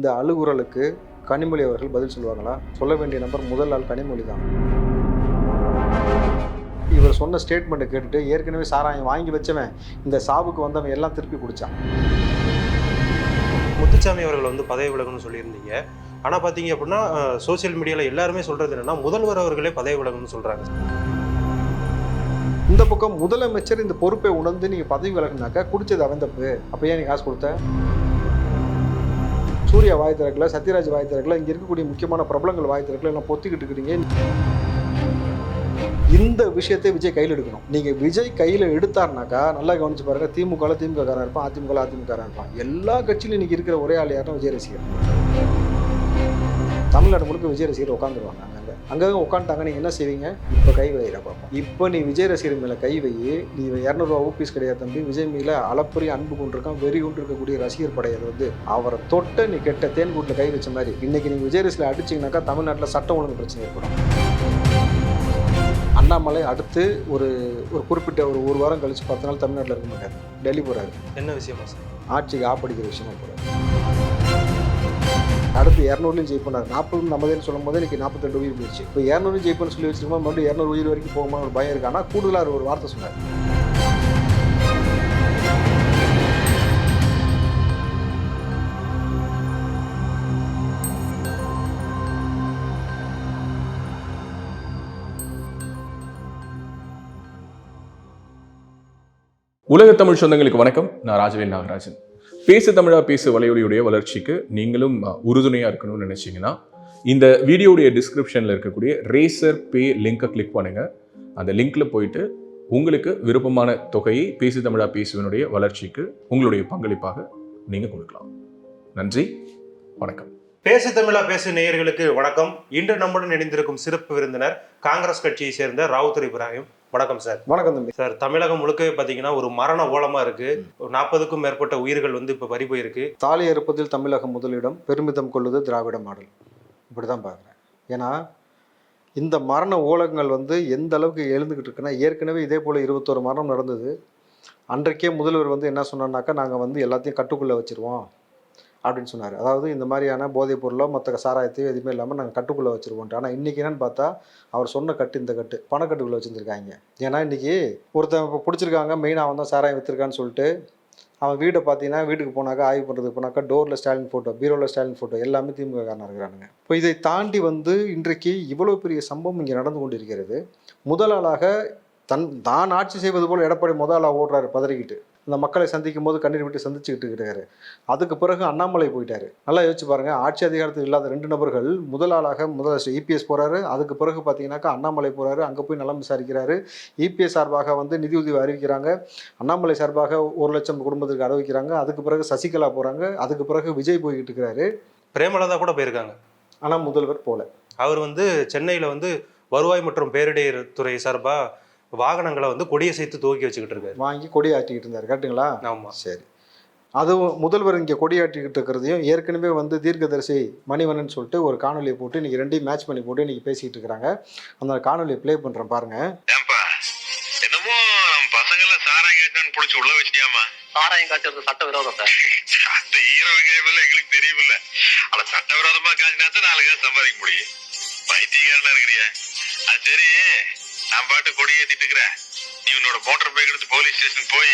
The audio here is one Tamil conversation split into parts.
இந்த அழுகுரலுக்கு கனிமொழி அவர்கள் பதில் சொல்லுவாங்களா சொல்ல வேண்டிய நம்பர் முதல் ஆள் கனிமொழி தான். இவர் சொன்ன ஸ்டேட்மெண்ட்டை கேட்டுட்டு ஏற்கனவே சாராயம் வாங்கி வச்சவன் இந்த சாவுக்கு வந்தவன் எல்லாம் திருப்பி குடிச்சான். முத்துச்சாமி அவர்கள் வந்து பதவி விலகணும்னு சொல்லியிருந்தீங்க. ஆனால் பார்த்தீங்க அப்படின்னா சோஷியல் மீடியாவில் எல்லாருமே சொல்கிறது என்னன்னா முதல்வர் அவர்களே பதவி விலகணும்னு சொல்கிறாங்க இந்த பக்கம் முதலமைச்சர் இந்த பொறுப்பை உணர்ந்து நீங்கள் பதவி விலகுனாக்கா குடிச்சது அவன் தப்பு அப்போ ஏன் நீ காசு கொடுத்த? சூர்யா வாய் திறக்கல சத்யராஜ் வாய் திறக்கல இங்கே இருக்கக்கூடிய முக்கியமான பிரபலங்கள் வாய் திறக்கல எல்லாம் பொத்திக்கிட்டு இருக்கிறீங்க. இந்த விஷயத்தை விஜய் கையில் எடுக்கணும். நீங்கள் விஜய் கையில் எடுத்தார்னாக்கா நல்லா கவனிச்சு பாருங்க திமுகவில் திமுக காரன் இருப்பான் அதிமுக அதிமுக இருப்பான். எல்லா கட்சியிலும் இன்னைக்கு இருக்கிற ஒரே ஆள் யாருன்னா விஜய் ரசிகர். தமிழ்நாடு முழுக்க விஜய் ரசிகர் உட்காந்துருவாங்க அங்கங்கே அங்கங்கே உட்காந்துட்டாங்க நீங்கள் என்ன செய்வீங்க? இப்போ கை வைகிற பார்ப்போம் இப்போ நீ விஜய் ரசிகர் மேலே கை வை. நீ இரநூறுவா ஊபிஸ் கிடையாது தம்பி. விஜய் மேலே அளப்பரிய அன்பு கொண்டிருக்கான் வெறி கொண்டு இருக்கக்கூடிய ரசிகர் படை அது வந்து. அவரை தொட்ட நீ கெட்ட தேன் கூட்டில் கை வச்ச மாதிரி. இன்னைக்கு நீங்கள் விஜய் ரசிகர் அடிச்சிங்கனாக்கா தமிழ்நாட்டில் சட்டம் ஒழுங்கு பிரச்சனை ஏற்படும். அண்ணாமலை அடுத்து ஒரு ஒரு குறிப்பிட்ட ஒரு ஒரு வாரம் கழிச்சு பத்து நாள் தமிழ்நாட்டில் இருக்க மாட்டார். டெல்லி போகிறாரு என்ன விஷயமா சார்? ஆட்சிக்கு ஆப்படிக்கிற விஷயமா போகிறார் இப்போ இரநூறுலையும் ஜெயிப்போம். நாற்பது நம்மதேன்னு சொல்லும் போது இன்னைக்கு நாற்பத்தெண்டு உயிர் போயிடுச்சு. இப்போ இரநூறு ஜெயிப்போம்னு சொல்லி வச்சிருக்கோம் மறுபடியும் இரநூறு உயிர் வரைக்கும் போகுமான ஒரு பயம் இருக்கு. ஆனால் கூடுதலாக ஒரு வார்த்தை சொன்னார். உலக தமிழ் சொந்தங்களுக்கு வணக்கம். நான் ராஜவேல் நாகராஜன். பேசு தமிழா பேசு வலையொலியுடைய வளர்ச்சிக்கு நீங்களும் உறுதுணையாக இருக்கணும்னு நினச்சிங்கன்னா இந்த வீடியோடைய டிஸ்கிரிப்ஷனில் இருக்கக்கூடிய ரேசர் பே லிங்கை கிளிக் பண்ணுங்கள் அந்த லிங்க்ல போயிட்டு உங்களுக்கு விருப்பமான தொகையை பேசு தமிழா பேசுவனுடைய வளர்ச்சிக்கு உங்களுடைய பங்களிப்பாக நீங்கள் கொடுக்கலாம். நன்றி வணக்கம். பேசு தமிழா பேசு நேயர்களுக்கு வணக்கம். இன்று நம்முடன் இணைந்திருக்கும் சிறப்பு விருந்தினர் காங்கிரஸ் கட்சியை சேர்ந்த ராவுத்தர் இப்ராஹிம். வணக்கம் சார் வணக்கம் தம்பி. சார் தமிழகம் முழுக்கவே பார்த்தீங்கன்னா ஒரு மரண ஓலமா இருக்கு. ஒரு நாற்பதுக்கும் மேற்பட்ட உயிர்கள் வந்து இப்போ பறி போயிருக்கு. தாலி அறுப்பதில் தமிழகம் முதலிடம் பெருமிதம் கொள்வது திராவிட மாடல். இப்படி தான் பார்க்குறேன் ஏன்னா இந்த மரண ஓலங்கள் வந்து எந்த அளவுக்கு எழுந்துக்கிட்டு இருக்குன்னா ஏற்கனவே இதே போல் இருபத்தோரு மரணம் நடந்தது. அன்றைக்கே முதல்வர் வந்து என்ன சொன்னார்னாக்கா நாங்கள் வந்து எல்லாத்தையும் கட்டுக்குள்ளே வச்சுருவோம். அப்படின்னு சொன்னார். அதாவது இந்த மாதிரியான போதைப் பொருளோ மற்ற சாராயத்தையோ எதுவுமே இல்லாமல் நாங்கள் கட்டுக்குள்ளே வச்சுருவோன்ட்டு. ஆனால் இன்றைக்கி என்னன்னு பார்த்தா அவர் சொன்ன கட்டு இந்த கட்டு. பணக்கட்டுக்குள்ளே வச்சுருந்துருக்காங்க. ஏன்னா இன்றைக்கி ஒருத்தன் இப்போ பிடிச்சிருக்காங்க மெயினாக அவன் தான் சாராயம் விற்றுருக்கான்னு சொல்லிட்டு அவன் வீடை பார்த்தீங்கன்னா வீட்டுக்கு போனாக்கா ஆய்வு பண்ணுறதுக்கு போனாக்கா டோரில் ஸ்டாலின் ஃபோட்டோ பீரோவில் ஸ்டாலின் ஃபோட்டோ எல்லாமே திமுக காரணம் இருக்கிறானுங்க. இப்போ இதை தாண்டி வந்து இன்றைக்கு இவ்வளோ பெரிய சம்பவம் இங்கே நடந்து கொண்டிருக்கிறது. முதல் ஆளாக தன் தான் ஆட்சி செய்வது போல் எடப்பாடி முதல் ஆளாக ஓடுறாரு பதறிக்கிட்டு. இந்த மக்களை சந்திக்கும் போது கண்ணீர் விட்டு சந்திச்சுக்கிட்டு இருக்காரு. அதுக்கு பிறகு அண்ணாமலை போயிட்டாரு. நல்லா யோசிச்சு பாருங்க ஆட்சி அதிகாரத்தில் இல்லாத ரெண்டு நபர்கள் முதல் ஆளாக முதல் இபிஎஸ் போறாரு. அதுக்கு பிறகு பார்த்தீங்கன்னாக்கா அண்ணாமலை போறாரு. அங்கே போய் நலம் விசாரிக்கிறாரு. இபிஎஸ் சார்பாக வந்து நிதியுதவி அறிவிக்கிறாங்க. அண்ணாமலை சார்பாக ஒரு லட்சம் குடும்பத்திற்கு அறிவிக்கிறாங்க அதுக்கு பிறகு சசிகலா போறாங்க. அதுக்கு பிறகு விஜய் போய்கிட்டு இருக்கிறாரு பிரேமலதா கூட போயிருக்காங்க. ஆனால் முதல்வர் போல. அவர் வந்து சென்னையில் வந்து வருவாய் மற்றும் பேரிடர் துறை சார்பா வாகனங்களை வந்து கொடியை சேர்த்து துவக்கி வச்சுக்கிட்டு இருக்காரு. வாங்கி கொடி ஆட்டிக்கிட்டு இருந்தார். கரெக்டுங்களா ஆமா. சரி. அதுவும் முதல்வர் இங்கே கொடியாட்டிக்கிட்டு இருக்கிறதையும் ஏற்கனவே வந்து தீர்க்கதரிசி மணிவண்ணன் சொல்லிட்டு ஒரு காணொலியை போட்டு இன்னைக்கு ரெண்டையும் மேட்ச் பண்ணி போட்டு இன்னைக்கு பேசிக்கிட்டு இருக்கிறாங்க. அந்த காணொலியை ப்ளே பண்ணுறேன் பாருங்க. என்னமோ நம்ம பசங்க எல்லாம் சாராயம் கேட்டான்னு புடிச்சு உள்ள வச்சிட்டியாமா சாராயம் காய்ச்சறது சட்ட விரோதம் சார். அந்த ஈர வகையெல்லாம் எங்களுக்கு தெரியுமில்ல. ஆனா சட்டவிரோதமா காய்ச்சினா தான் நாலு காசு சம்பாதிக்க முடியும். பைத்தியக்காரனா இருக்கிறிய? அது சரி. நான் பாட்டு கொடி ஏத்திட்டு இருக்கிறேன். நீ உன்னோட மோட்டார் பைக் எடுத்து போலீஸ் ஸ்டேஷன் போய்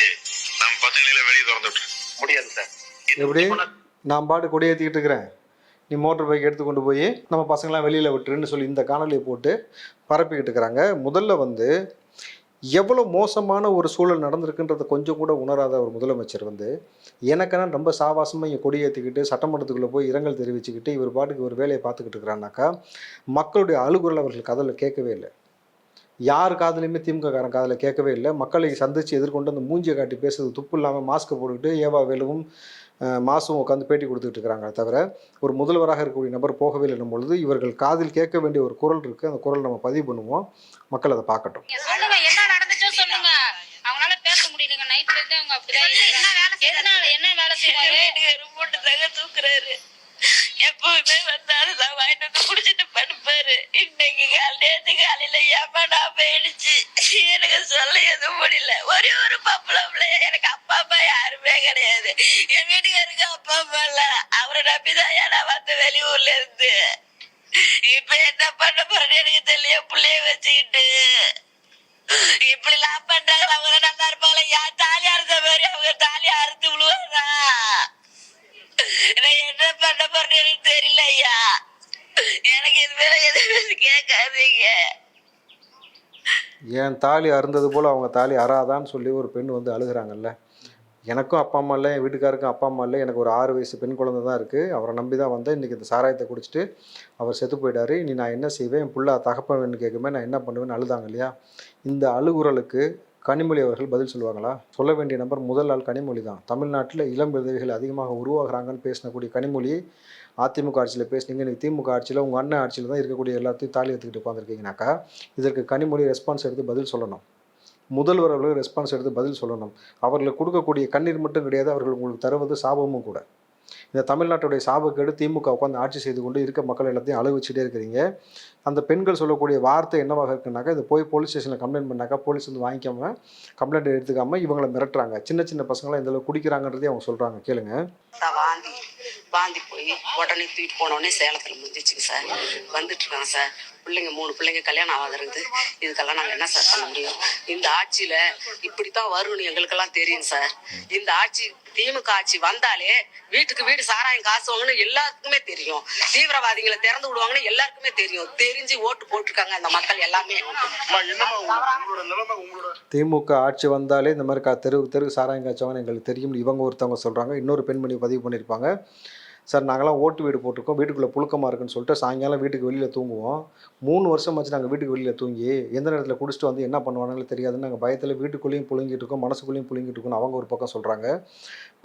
நம்ம பசங்களை வெளியே திறந்து விட்டுரு. முடியாது சார். எப்படி? நான் பாட்டு கொடி ஏற்றிக்கிட்டு இருக்கிறேன். நீ மோட்டர் பைக் எடுத்து கொண்டு போய் நம்ம பசங்களாம் வெளியில் விட்டுருன்னு சொல்லி இந்த காணொலியை போட்டு பரப்பிக்கிட்டு இருக்கிறாங்க. முதல்ல வந்து எவ்வளோ மோசமான ஒரு சூழல் நடந்திருக்குன்றதை கொஞ்சம் கூட உணராத ஒரு முதலமைச்சர் வந்து எனக்கென ரொம்ப சாவாசமாக இங்கே கொடி ஏற்றிக்கிட்டு சட்டமன்றத்துக்குள்ளே போய் இரங்கல் தெரிவிச்சுக்கிட்டு இவர் பாட்டுக்கு ஒரு வேலையை பார்த்துக்கிட்டு இருக்கிறான்னாக்கா மக்களுடைய அழுகுரல் அவர்கள் காதில் கேட்கவே இல்லை. யார் காதுலையுமே திமுக காரன் காதில் கேட்கவே இல்லை. மக்களை சந்தித்து எதிர்கொண்டு அந்த மூஞ்சியை காட்டி பேசுறது துப்பு இல்லாமல் மாஸ்க்கை போட்டுக்கிட்டு ஏவா வேலுவும் மாசும் உட்காந்து பேட்டி கொடுத்துட்டு இருக்கிறாங்க தவிர ஒரு முதல்வராக இருக்கக்கூடிய நபர் போகவே இல்லைன்னும் பொழுது இவர்கள் காதில் கேட்க வேண்டிய ஒரு குரல் இருக்குது அந்த குரல் நம்ம பதிவு பண்ணுவோம். மக்கள் அதை பார்க்கட்டும். எப்பவுமே வந்தாலும் நான் வாங்கிட்டு வந்து குடிச்சிட்டு படுப்பாரு. நேத்து காலையில போயிடுச்சு. எனக்கு சொல்ல எதுவும் முடியல. ஒரே ஒரு பப்பளம் என் தாலி அருந்தது போல் அவங்க தாலி அறாதான்னு சொல்லி ஒரு பெண் வந்து அழுகுறாங்கல்ல. எனக்கும் அப்பா அம்மா இல்லை என் வீட்டுக்காருக்கும் அப்பா அம்மா இல்லை. எனக்கு ஒரு ஆறு வயசு பெண் குழந்தை தான் இருக்குது அவரை நம்பி தான் வந்தேன். இன்றைக்கி இந்த சாராயத்தை குடிச்சிட்டு அவர் செத்து போயிட்டார். இனி நான் என்ன செய்வேன்? என் பிள்ளை தகப்பன் கேட்குமே நான் என்ன பண்ணுவேன்னு அழுதாங்க இல்லையா? இந்த அழுகுறலுக்கு கனிமொழி அவர்கள் பதில் சொல்லுவாங்களா? சொல்ல வேண்டிய நம்பர் முதல் ஆள் கனிமொழி தான். தமிழ்நாட்டில் இளம் விதவைகள் அதிகமாக உருவாகிறாங்கன்னு பேசினக்கூடிய கனிமொழி அதிமுக ஆட்சியில் பேசுனீங்க இன்னைக்கு திமுக ஆட்சியில் உங்கள் அண்ணன் ஆட்சியில் தான் இருக்கக்கூடிய எல்லாத்தையும் தாலி எடுத்துக்கிட்டு உட்காந்துருக்கீங்கனாக்கா இதற்கு கனிமொழி ரெஸ்பான்ஸ் எடுத்து பதில் சொல்லணும். முதல்வர் அவர்கள் ரெஸ்பான்ஸ் எடுத்து பதில் சொல்லணும். அவர்களுக்கு கொடுக்கக்கூடிய கண்ணீர் மட்டும் கிடையாது அவர்கள் உங்களுக்கு தருவது சாபமும் கூட. இந்த தமிழ்நாட்டுடைய சாபக்கேடு திமுக உட்காந்து ஆட்சி செய்து கொண்டு இருக்க மக்கள் எல்லாத்தையும் அழகு வச்சுட்டே இருக்கிறீங்க. அந்த பெண்கள் சொல்லக்கூடிய வார்த்தை என்னவாக இருக்குனாக்கா இது போய் போலீஸ் ஸ்டேஷனில் கம்ப்ளைண்ட் பண்ணாக்கா போலீஸ் வந்து வாங்கிக்காம கம்ப்ளைண்ட் எடுத்துக்காம இவங்களை மிரட்டுறாங்க. சின்ன சின்ன பசங்களாம் இந்த அளவுக்கு குடிக்கிறாங்கன்றதே அவங்க சொல்கிறாங்க கேளுங்க. வாந்தி வாந்தி போய் உடனே தூக்கிட்டு போனோடனே சேலத்தில் முடிஞ்சிச்சுங்க சார். வந்துட்டு இருக்காங்க சார். பிள்ளைங்க மூணு பிள்ளைங்க கல்யாணம் இருக்குது இதுக்கெல்லாம் நாங்கள் என்ன சார் பண்ண முடியும்? இந்த ஆட்சியில் இப்படித்தான் வரும்னு எங்களுக்கெல்லாம் தெரியும் சார் இந்த ஆட்சி திமுக ஆட்சி வந்தாலே வீட்டுக்கு வீடு சாராயம் காசு வாங்கன்னு எல்லாருக்குமே தெரியும். தீவிரவாதிகளை திறந்து விடுவாங்கன்னு எல்லாருக்குமே தெரியும். தெரிஞ்சு ஓட்டு போட்டிருக்காங்க அந்த மக்கள் எல்லாமே. திமுக ஆட்சி வந்தாலே இந்த மாதிரி கா தெருவுக்கு தெருவுக்கு சாராயம் காய்ச்சவங்கன்னு எங்களுக்கு தெரியும். இவங்க ஒருத்தவங்க சொல்கிறாங்க இன்னொரு பெண்மணி பதிவு பண்ணியிருப்பாங்க. சார் நாங்களாம் ஓட்டு வீடு போட்டிருக்கோம். வீட்டுக்குள்ளே புழுக்கமாக இருக்குன்னு சொல்லிட்டு சாயங்காலம் வீட்டுக்கு வெளியில் தூங்குவோம். மூணு வருஷம் ஆச்சு நாங்கள் வீட்டுக்கு வெளியில் தூங்கி எந்த நேரத்தில் குடிச்சிட்டு வந்து என்ன பண்ணுவானுங்களோ தெரியாதுன்னு நாங்கள் பயத்தில் வீட்டுக்குள்ளேயும் புழுங்கிட்டு இருக்கோம் மனசுக்குள்ளேயும் புழுங்கிட்டு இருக்கோம்னு அவங்க ஒரு பக்கம் சொல்கிறாங்க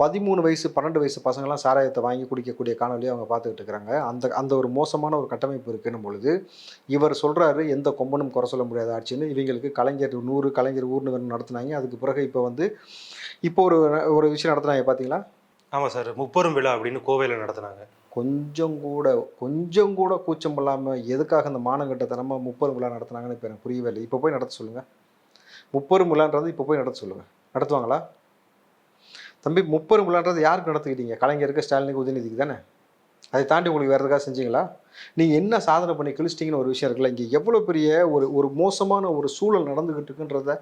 பதிமூணு வயசு பன்னெண்டு வயசு பசங்களாம் சாராயத்தை வாங்கி குடிக்கக்கூடிய காணொலியை அவங்க பார்த்துக்கிட்டு இருக்கிறாங்க அந்த அந்த ஒரு மோசமான ஒரு கட்டமைப்பு இருக்குன்னு பொழுது இவர் சொல்கிறாரு எந்த கொம்பனும் குறை சொல்ல முடியாத ஆட்சின்னு. இவங்களுக்கு கலைஞர் நூறு கலைஞர் ஊர்னு வேணும் நடத்துனாங்க. அதுக்கு பிறகு இப்போ வந்து இப்போ ஒரு ஒரு விஷயம் நடத்துனாங்க பார்த்தீங்களா ஆமாம் சார். முப்பெரும் விழா அப்படின்னு கோவையில் நடத்துனாங்க. கொஞ்சம் கூட கொஞ்சம் கூட கூச்சம் இல்லாமல் எதுக்காக இந்த மானங்கட்டத்தனமாக முப்பெரும் விழா நடத்துனாங்கன்னு இப்போ எனக்கு புரியவே இல்லை. இப்போ போய் நடத்த சொல்லுங்கள் முப்பெரும் விழான்றது இப்போ போய் நடத்த சொல்லுங்கள் நடத்துவாங்களா? தம்பி முப்பெரும் விழான்றது யாருக்கு நடத்துக்கிட்டீங்க? கலைஞருக்கு ஸ்டாலினுக்கு உதயநிதிக்கு தானே? அதை தாண்டி உங்களுக்கு வேறு எதுக்காக செஞ்சீங்களா? நீங்கள் என்ன சாதனை பண்ணி கிழிச்சிட்டிங்கன்னு ஒரு விஷயம் இருக்குல்ல? இங்கே எவ்வளோ பெரிய ஒரு ஒரு மோசமான ஒரு சூழல் நடந்துகிட்டு இருக்குன்றத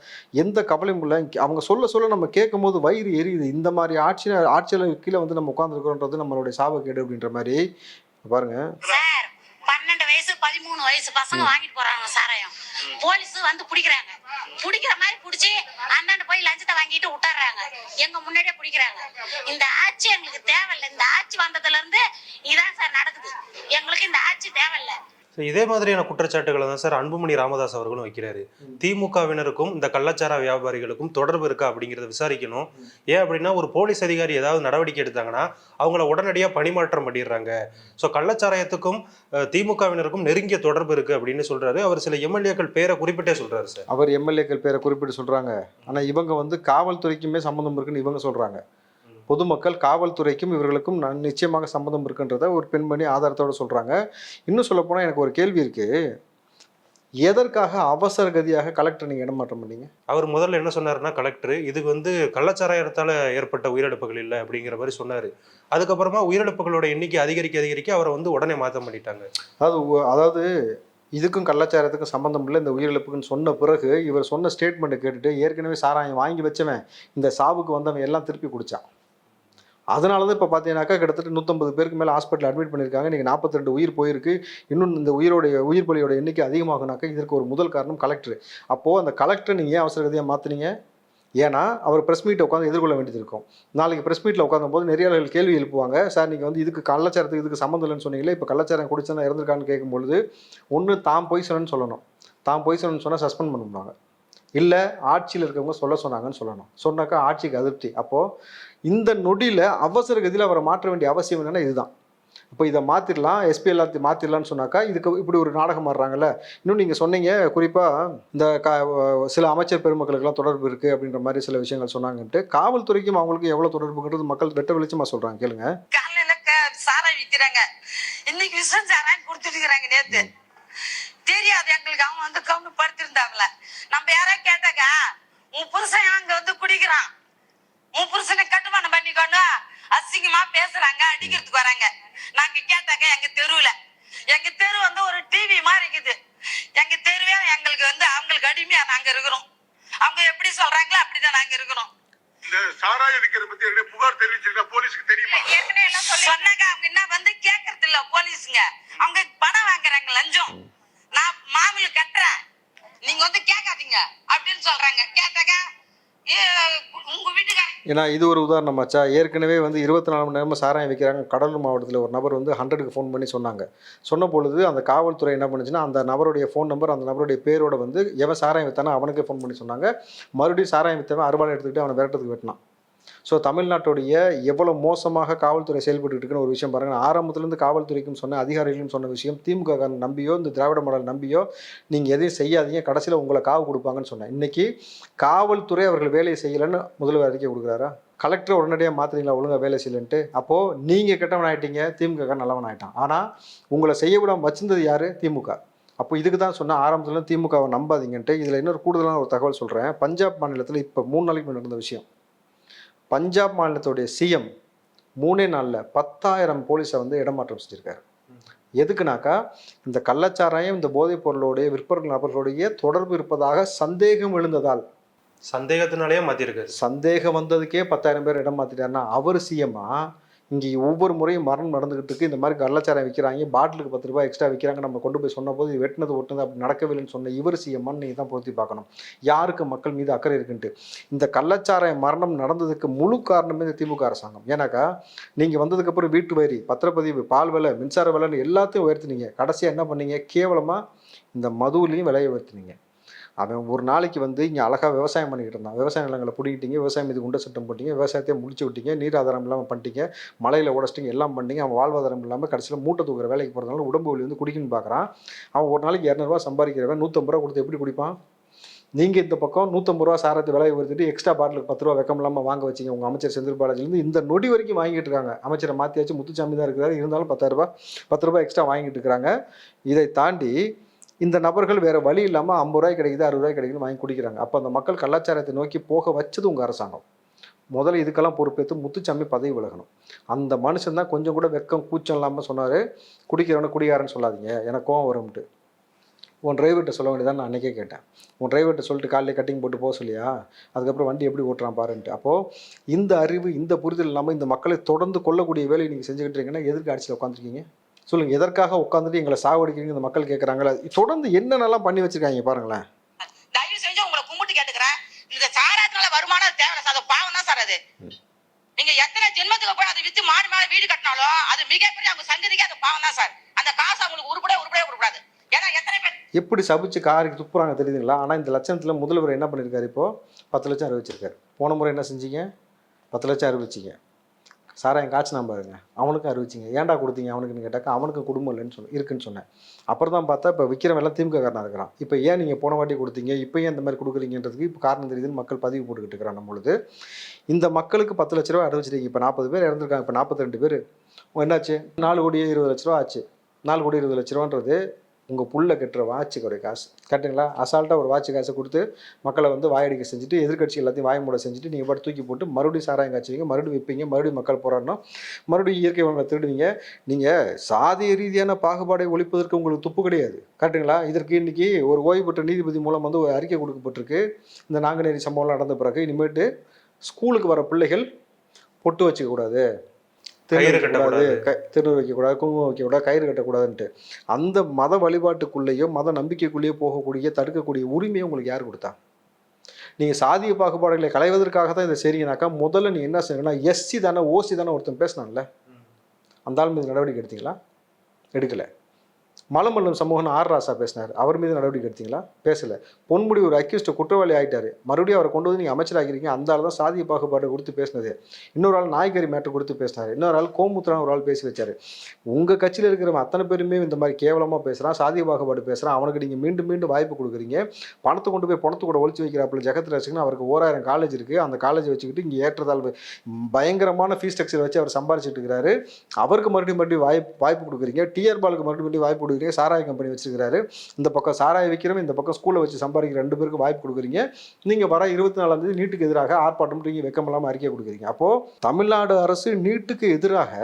எந்த கவலையும் இல்லை. அவங்க சொல்ல சொல்ல நம்ம கேட்கும் போது வயிறு எரியுது. இந்த மாதிரி ஆட்சி ஆட்சியில் கீழே வந்து நம்ம உட்காந்துருக்கோன்றது நம்மளுடைய சாபக்கேடு அப்படின்ற மாதிரி. பாருங்க. பன்னெண்டு வயசு பதிமூணு வயசு பசங்க வாங்கிட்டு போறாங்க சாராயம். போலீஸ் வந்து பிடிக்கிறாங்க. பிடிக்கிற மாதிரி பிடிச்சி அண்ணன் போய் லஞ்சத்தை வாங்கிட்டு விட்டுறாங்க எங்க முன்னாடியே பிடிக்கிறாங்க. இந்த ஆட்சி எங்களுக்கு தேவையில்லை. இந்த ஆட்சி வந்ததுல இருந்து இதான் சார் நடக்குது. எங்களுக்கு இந்த ஆட்சி தேவையில்லை. ஸோ இதே மாதிரியான குற்றச்சாட்டுகளை தான் சார் அன்புமணி ராமதாஸ் அவர்களும் வைக்கிறாரு. திமுகவினருக்கும் இந்த கள்ளச்சார வியாபாரிகளுக்கும் தொடர்பு இருக்கா அப்படிங்கிறத விசாரிக்கணும். ஏன் அப்படின்னா ஒரு போலீஸ் அதிகாரி ஏதாவது நடவடிக்கை எடுத்தாங்கன்னா அவங்கள உடனடியாக பணிமாற்றம் பண்ணிடுறாங்க. ஸோ கள்ளச்சாராயத்துக்கும் திமுகவினருக்கும் நெருங்கிய தொடர்பு இருக்கு அப்படின்னு சொல்றாரு. அவர் சில எம்எல்ஏக்கள் பேரை குறிப்பிட்டே சொல்றாரு சார். அவர் எம்எல்ஏக்கள் பேரை குறிப்பிட்டு சொல்கிறாங்க ஆனால் இவங்க வந்து காவல்துறைக்குமே சம்மந்தம் இருக்குன்னு இவங்க சொல்கிறாங்க பொதுமக்கள் காவல்துறைக்கும் இவர்களுக்கும் ந- நிச்சயமாக சம்மந்தம் இருக்குன்றத ஒரு பெண்மணி ஆதாரத்தோட சொல்கிறாங்க இன்னும் சொல்லப்போனால் எனக்கு ஒரு கேள்வி இருக்குது எதற்காக அவசர கதியாக கலெக்டர் நீங்கள் இடமாற்றம் பண்ணீங்க? அவர் முதல்ல என்ன சொன்னாருன்னா கலெக்டர் இது வந்து கள்ளச்சாராயத்தால ஏற்பட்ட உயிரிழப்புகள் இல்லை அப்படிங்கிற மாதிரி சொன்னாரு. அதுக்கப்புறமா உயிரிழப்புகளோட எண்ணிக்கை அதிகரிக்க அதிகரிக்க அவரை வந்து உடனே மாற்றம் பண்ணிட்டாங்க. அதாவது அதாவது இதுக்கும் கள்ளச்சாரத்துக்கும் சம்மந்தம் இல்லை இந்த உயிரிழப்புக்குன்னு சொன்ன பிறகு இவர் சொன்ன ஸ்டேட்மெண்ட்டை கேட்டுட்டு ஏற்கனவே சாராயம் வாங்கி வச்சவன் இந்த சாவுக்கு வந்தவன் எல்லாம் திருப்பி குடிச்சான். அதனால தான் இப்போ பார்த்தீங்கன்னாக்கா கிட்டத்தட்ட நூற்றம்பது பேருக்கு மேலே ஹாஸ்பிட்டல் அட்மிட் பண்ணியிருக்காங்க இன்றைக்கி நாற்பத்தி ரெண்டு உயிர் போயிருக்கு. இன்னும் இந்த உயிரோடைய உயிர் பலியோட எண்ணிக்கை அதிகமாகனாக்கா இதற்கு ஒரு முதல் காரணம் கலெக்டர் அப்போது அந்த கலெக்டரை நீங்கள் ஏன் அவசர கதையாக மாற்றுனீங்க ஏன்னா அவர் ப்ரெஸ் மீட்டை உட்காந்து எதிர்கொள்ள வேண்டியது இருக்கும். நாளைக்கு ப்ரெஸ் மீட்டில் உட்காரும் போது நிறையாளர்கள் கேள்வி எழுப்புவாங்க. சார் நீங்கள் வந்து இதுக்கு கள்ளச்சாரத்துக்கு இதுக்கு சம்மந்தம் இல்லைன்னு சொன்னீங்களே இப்போ கள்ளச்சாரம் குடிச்சா இறந்துருக்கான்னு கேட்கும்பொழுது ஒன்று தாம் பொய் சொன்னேன்னு சொல்லணும். தாம் பொய் சொன்னேன்னு சொன்னால் சஸ்பெண்ட் பண்ணுவாங்க இல்லை ஆட்சியில் இருக்கவங்க சொல்ல சொன்னாங்கன்னு சொல்லணும். சொன்னாக்கா ஆட்சிக்கு அதிருப்தி. அப்போது இந்த நொடியில் அவசர கதியில் அவரை மாற்ற வேண்டிய அவசியம் என்னென்னா இதுதான். இப்போ இதை மாற்றிடலாம் எஸ்பி எல்லாத்தையும் மாற்றிடலான்னு சொன்னாக்கா இதுக்கு இப்படி ஒரு நாடகம் ஆடுறாங்கல்ல. இன்னும் நீங்கள் சொன்னீங்க குறிப்பாக இந்த கா சில அமைச்சர் பெருமக்களுக்கெல்லாம் தொடர்பு இருக்குது அப்படின்ற மாதிரி சில விஷயங்கள் சொன்னாங்கன்ட்டு. காவல்துறைக்கும் அவங்களுக்கும் எவ்வளோ தொடர்புங்கிறது மக்கள் வெட்ட வெளிச்சமாக சொல்கிறாங்க கேளுங்க. காலையில க- இன்னைக்கு விஷம் சாராயம் கொடுத்துருக்குறாங்க நேற்று தெரியாது எங்களுக்கு அவன் வந்து கவுந்து படுத்திருந்தாங்களே. நம்ம யாராவது கேட்டாக்கா உன் புருஷன் அங்க வந்து குடிக்கிறான். உன் புருஷனை கட்டுமானம் பண்ணிக்கோன்னு அசிங்கமா பேசுறாங்க அடிக்கிறதுக்கு வராங்க. நாங்க கேட்டாங்க எங்க தெருவுல. எங்க தெரு வந்து ஒரு டிவி மாதிரி இருக்குது. எங்க தெருவே எங்களுக்கு வந்து அவங்களுக்கு அடிமையா நாங்க இருக்கிறோம். அவங்க எப்படி சொல்றாங்களோ அப்படிதான் நாங்க இருக்கிறோம். இந்த சாராயம் இருக்கிறத பத்தி புகார் தெரிவிச்சிருக்கா போலீஸ்க்கு தெரியுமா? ஏற்கனவே எல்லாம் சொல்லி சொன்னாங்க அவங்க என்ன வந்து கேக்குறது இல்ல போலீஸுங்க. அவங்க பணம் வாங்குறாங்க லஞ்சம். நான் மாமூல் கட்டுறேன். நீங்க வந்து கேட்காதீங்க அப்படின்னு சொல்றாங்க. கேட்டாக்க ஏன்னா இது ஒரு உதாரணமாச்சா ஏற்கனவே வந்து இருபத்தி நாலு மணி நேரமும் சாராயம் வைக்கிறாங்க. கடலூர் மாவட்டத்தில் ஒரு நபர் வந்து ஹண்ட்ரடுக்கு ஃபோன் பண்ணி சொன்னாங்க. சொன்ன பொழுது அந்த காவல்துறை என்ன பண்ணுச்சுன்னா அந்த நபருடைய ஃபோன் நம்பர் அந்த நபருடைய பேரோட வந்து எவன் சாராயம் வித்தானோ அவனுக்கே ஃபோன் பண்ணி சொன்னாங்க. மறுபடியும் சாராயம் வித்தவன் அறுவாலை எடுத்துக்கிட்டு அவனை விரட்டத்துக்கு வெட்டினான். ஸோ தமிழ்நாட்டுடைய எவ்வளோ மோசமாக காவல்துறை செயல்பட்டு இருக்குன்னு ஒரு விஷயம் பாருங்கள் ஆரம்பத்துலேருந்து காவல்துறைக்கும் சொன்ன அதிகாரிகளும் சொன்ன விஷயம். திமுக நம்பியோ இந்த திராவிட மாடல் நம்பியோ நீங்கள் எதையும் செய்யாதீங்க. கடைசியில் உங்களை காவு கொடுப்பாங்கன்னு சொன்னேன். இன்னைக்கு காவல்துறை அவர்கள் வேலையை செய்யலைன்னு முதல்வர் அறிக்கை கொடுக்குறாரா? கலெக்டர் உடனடியாக மாற்றுறீங்களா ஒழுங்காக வேலை செய்யலன்ட்டு. அப்போது நீங்கள் கெட்டவன் ஆகிட்டீங்க திமுக நல்லவன் ஆகிட்டான் ஆனால் உங்களை செய்ய விடாம வச்சிருந்தது யார்? திமுக. அப்போ இதுக்கு தான் சொன்னால் ஆரம்பத்தில் திமுகவை நம்பாதீங்கன்ட்டு. இதில் இன்னொரு கூடுதலான ஒரு தகவல் சொல்கிறேன் பஞ்சாப் மாநிலத்தில் இப்போ மூணு நாளைக்கு முன்னாடி நடந்த விஷயம். பஞ்சாப் மாநிலத்துடைய சிஎம் மூணே நாளில் பத்தாயிரம் போலீஸை வந்து இடமாற்றம் செஞ்சுருக்காரு. எதுக்குனாக்கா இந்த கள்ளச்சாராயம் இந்த போதைப் பொருளோடைய விற்பனை நபர்களுடைய தொடர்பு இருப்பதாக சந்தேகம் எழுந்ததால். சந்தேகத்தினாலேயே மாத்திருக்காரு. சந்தேகம் வந்ததுக்கே பத்தாயிரம் பேர் இடம் மாற்றிட்டாருன்னா அவர் சிஎம்மா இங்கே ஒவ்வொரு முறையும் மரணம் நடந்துகிட்டு இருக்கு இந்த மாதிரி கள்ளச்சாரம் விற்கிறாங்க பாட்டிலுக்கு பத்து ரூபாய் எக்ஸ்ட்ரா விற்கிறாங்க நம்ம கொண்டு போய் சொன்ன போது வெட்டினது ஒட்டுனது அப்படி நடக்கவில்லைன்னு சொன்ன இவர் சிஎம்மான்னு நீங்கள் தான் பொருத்தி பார்க்கணும். யாருக்கு மக்கள் மீது அக்கறை இருக்குன்ட்டு. இந்த கள்ளச்சாராய மரணம் நடந்ததுக்கு முழு காரணமே இந்த திமுக அரசாங்கம். ஏன்னாக்கா நீங்கள் வந்ததுக்கப்புறம் வீட்டு வரி பத்திரப்பதிவு பால் விலை மின்சார விலைன்னு எல்லாத்தையும் உயர்த்துனீங்க. கடைசியாக என்ன பண்ணீங்க? கேவலமாக இந்த மதுவிலையும் விலையை உயர்த்துனீங்க. அவன் ஒரு நாளைக்கு வந்து இங்கே அழகாக விவசாயம் பண்ணிக்கிட்டு இருந்தான். விவசாய நிலங்களை பிடிக்கிட்டீங்க விவசாயம் மீது குண்டை சட்டம் போட்டீங்க விவசாயத்தை முடிச்சு விட்டீங்க நீர் ஆதாரம் இல்லாமல் பண்ணிட்டீங்க மலையில் உடச்சிட்டீங்க எல்லாம் பண்ணிங்க அவன் வாழ்வாதாரம் இல்லாமல் கடைசியில் மூட்டை தூக்குற வேலைக்கு போகிறதுனால உடம்பு வலி வந்து குடிக்கணும்னு பார்க்குறான் அவன் ஒரு நாளைக்கு இரநூறுவா சம்பாதிக்கிறவன் நூற்றம்பது ரூபா கொடுத்து எப்படி குடிப்பான்? நீங்கள் இந்த பக்கம் நூற்றம்பது ரூபா சாரத்து விலை உயர்த்திட்டு எக்ஸ்ட்ரா பாட்டிலுக்கு பத்து ரூபா வெக்கம் இல்லாமல் வாங்க வச்சிங்க. உங்கள் அமைச்சர் செந்தில் பாலாஜிலேருந்து இந்த நொடி வரைக்கும் வாங்கிட்டு இருக்காங்க. அமைச்சரை மாற்றியாச்சு முத்துச்சாமி தான் இருக்கிறாரு. இருந்தாலும் பத்தாயிரரூபா பத்து ரூபா எக்ஸ்ட்ரா வாங்கிட்டு இருக்கிறாங்க. இதை தாண்டி இந்த நபர்கள் வேற வழி இல்லாமல் ஐம்பது ரூபாய் கிடைக்குது அறுபது ரூபாய் கிடைக்குது வாங்கி குடிக்கிறாங்க. அப்போ அந்த மக்கள் கலாச்சாரத்தை நோக்கி போக வச்சது உங்கள் அரசாங்கம். முதல்ல இதுக்கெல்லாம் பொறுப்பேற்று முத்துச்சாமி பதவி விலகணும். அந்த மனுஷன் தான் கொஞ்சம் கூட வெக்கம் கூச்சம் இல்லாமல் சொன்னார் குடிக்கிறவனை குடிகாரன்னு சொல்லாதீங்க எனக்கு கோவம் வரும்ட்டு உன் டிரைவர்கிட்ட சொல்ல வேண்டியதான் நான் அன்றைக்கே கேட்டேன். உன் டிரைவர்கிட்ட சொல்லிட்டு காலையில் கட்டிங் போட்டு போக சொல்லியா? அதுக்கப்புறம் வண்டி எப்படி ஓட்டுறான் பாருன்ட்டு. அப்போது இந்த அறிவு இந்த புரிதல் இல்லாமல் இந்த மக்களை தொடர்ந்து கொள்ளக்கூடிய வேலையை நீங்கள் செஞ்சுக்கிட்டு இருக்கீங்கன்னா எதிர்க்கு ஆட்சியில் உட்காந்துருக்கீங்க சொல்லுங்கள் எதற்காக உட்காந்துட்டு எங்களை சாவடிக்கிறீங்க இந்த மக்கள் கேட்குறாங்களா தொடர்ந்து என்னென்னலாம் பண்ணி வச்சிருக்காங்க பாருங்களேன். தயவு செஞ்சு உங்களை கும்பிட்டு கேட்டுக்கிறேன். இந்த சாராத்தினால வருமானம் சார் அது பாவம் தான் சார் அது. நீங்க எத்தனை ஜென்மத்துக்கு போய் அதை வித்து மாடு மேல வீடு கட்டினாலும் அது மிகப்பெரிய அவங்க சங்கதிக்கு அது பாவம் தான் சார். அந்த காசு அவங்களுக்கு உருப்படே உருப்படே உருப்படாது. ஏன்னா எத்தனை பேர் எப்படி சபிச்சு காருக்கு துப்புறாங்க தெரியுதுங்களா? ஆனால் இந்த லட்சணத்தில் முதல்வர் என்ன பண்ணியிருக்காரு இப்போது பத்து லட்சம் அறிவிச்சிருக்காரு. போன முறை என்ன செஞ்சீங்க? பத்து லட்சம் அறிவிச்சிங்க. சாராயம் காய்ச்சினா பாருங்க. அவனுக்கும் அறிவிச்சிங்க. ஏன்டா கொடுத்தீங்க? அவனுக்குன்னு கேட்டாக்கா அவனுக்கு குடும்பம் இல்லைன்னு சொன்ன இருக்குன்னு சொன்னேன். அப்புறம் தான் பார்த்தா இப்போ விற்கிறவன் எல்லாம் திமுக காரணம் இருக்கிறான். இப்போ ஏன் நீங்கள் போன வாட்டி கொடுத்தீங்க? இப்போ ஏன் இந்த மாதிரி கொடுக்குறீங்கன்றதுக்கு இப்போ காரணம் தெரியுதுன்னு மக்கள் பதிவு போட்டுக்கிட்டு இருக்கிறான் பொழுது. இந்த மக்களுக்கு பத்து லட்ச ரூபா அறிவிச்சிருக்கீங்க இப்போ நாற்பது பேர் இறந்துருக்காங்க. இப்போ நாற்பத்தி ரெண்டு பேர். என்னாச்சு? நாலு கோடி இருபது லட்ச ரூபா ஆச்சு. நாலு கோடி இருபது லட்ச ரூபான்றது உங்கள் புள்ள கட்டுற வாட்சுக்குடைய காசு. கரெக்டுங்களா அசால்ட்டாக ஒரு வாட்சு காசை கொடுத்து மக்களை வந்து வாயடிக்க செஞ்சுட்டு எதிர்க்கட்சி எல்லாத்தையும் வாய மூட செஞ்சுட்டு நீங்கள் பாட்டு தூக்கி போட்டு மறுபடியும் சாராயம் காய்ச்சுவீங்க மறுபடியும் விற்பீங்க மறுபடியும் மக்கள் போராடணும். மறுபடியும் இயற்கை வளங்களை திருடுவீங்க. நீங்கள் சாதிய ரீதியான பாகுபாடை ஒழிப்பதற்கு உங்களுக்கு துப்பு கிடையாது. கரெக்டுங்களா இதற்கு இன்னைக்கு ஒரு ஓய்வு பெற்ற நீதிபதி மூலம் வந்து ஒரு அறிக்கை கொடுக்கப்பட்டிருக்கு. இந்த நாங்குநேரி சம்பவம்லாம் நடந்த பிறகு இனிமேட்டு ஸ்கூலுக்கு வர பிள்ளைகள் பொட்டு வச்சுக்கக்கூடாது. கயிறு கட்டக்கூடாது. திருநூறு வைக்கக்கூடாது குங்குமம் வைக்கக்கூடாது கயிறு கட்டக்கூடாதுன்ட்டு. அந்த மத வழிபாட்டுக்குள்ளேயோ மத நம்பிக்கைக்குள்ளேயோ போகக்கூடிய தடுக்கக்கூடிய உரிமையை உங்களுக்கு யார் கொடுத்தா? நீங்கள் சாதிய பாகுபாடுகளை களைவதற்காக தான் இதை செய்றீங்கனாக்கா முதல்ல நீ என்ன செய்யணும்னா எஸ்சி தானே ஓசி தானே ஒருத்தன் பேசினான்ல. அந்த ஆள் மீது நடவடிக்கை எடுத்தீங்களா? எடுக்கலை. மலமல்லம் சமூகம்னு ஆர் ராசா பேசினார். அவர் மீது நடவடிக்கை எடுத்தீங்களா? பேசல. பொன்முடி ஒரு அக்யூஸ்ட் குற்றவாளி ஆயிட்டாரு. மறுபடியும் அவரை கொண்டு வந்து நீங்கள் அமைச்சராகிறீங்க அந்த ஆள் தான் சாதிய பாகுபாடு கொடுத்து பேசினது. இன்னொரு ஆள் நாய்கறி மேட்டர் கொடுத்து பேசினார். இன்னொரு ஆள் கோமுத்திரான் ஒரு ஆள் பேசி வச்சாரு. உங்கள் கட்சியில் இருக்கிறவன் அத்தனை பேருமே இந்த மாதிரி கேவலமாக பேசுகிறான் சாதிய பாகுபாடு பேசுகிறான் அவனுக்கு நீங்கள் மீண்டும் மீண்டும் வாய்ப்பு கொடுக்குறீங்க. பணத்தை கொண்டு போய் பணத்தை கூட ஒழிச்சு வைக்கிறாப்புல ஜெகத் வச்சுக்கணும் அவருக்கு ஓராயிரம் காலேஜ் இருக்குது அந்த காலேஜ் வச்சுக்கிட்டு இங்கே ஏற்றத்தாழ்வு பயங்கரமான ஃபீஸ் ஸ்ட்ரக்சர் வச்சு அவர் சம்பாரிச்சிட்டு இருக்கிறாரு. அவருக்கு மறுபடியும் மறுபடியும் வாய்ப்பு வாய்ப்பு கொடுக்குறீங்க. டிஆர் பாலுக்கு மறுபடியும் மறுபடியும் வாய்ப்பு கொடுக்குறீங்க கொடுக்குறீங்க சாராய கம்பெனி வச்சிருக்கிறாரு. இந்த பக்கம் சாராய விற்கிறோம் இந்த பக்கம் ஸ்கூலில் வச்சு சம்பாதிக்கிற ரெண்டு பேருக்கு வாய்ப்பு கொடுக்குறீங்க. நீங்கள் வர இருபத்தி நாலாம் தேதி நீட்டுக்கு எதிராக ஆர்ப்பாட்டம் நீங்கள் வெக்கமில்லாமல் அறிக்கை கொடுக்குறீங்க. அப்போது தமிழ்நாடு அரசு நீட்டுக்கு எதிராக